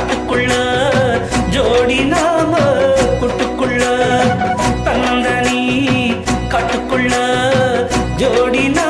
காட்டுக்குள்ள ஜோடி நாம குட்டுக்குள்ள தன்னந்தனி காட்டுக்குள்ள ஜோடி நாம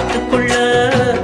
பார்த்துக்கொள்ள.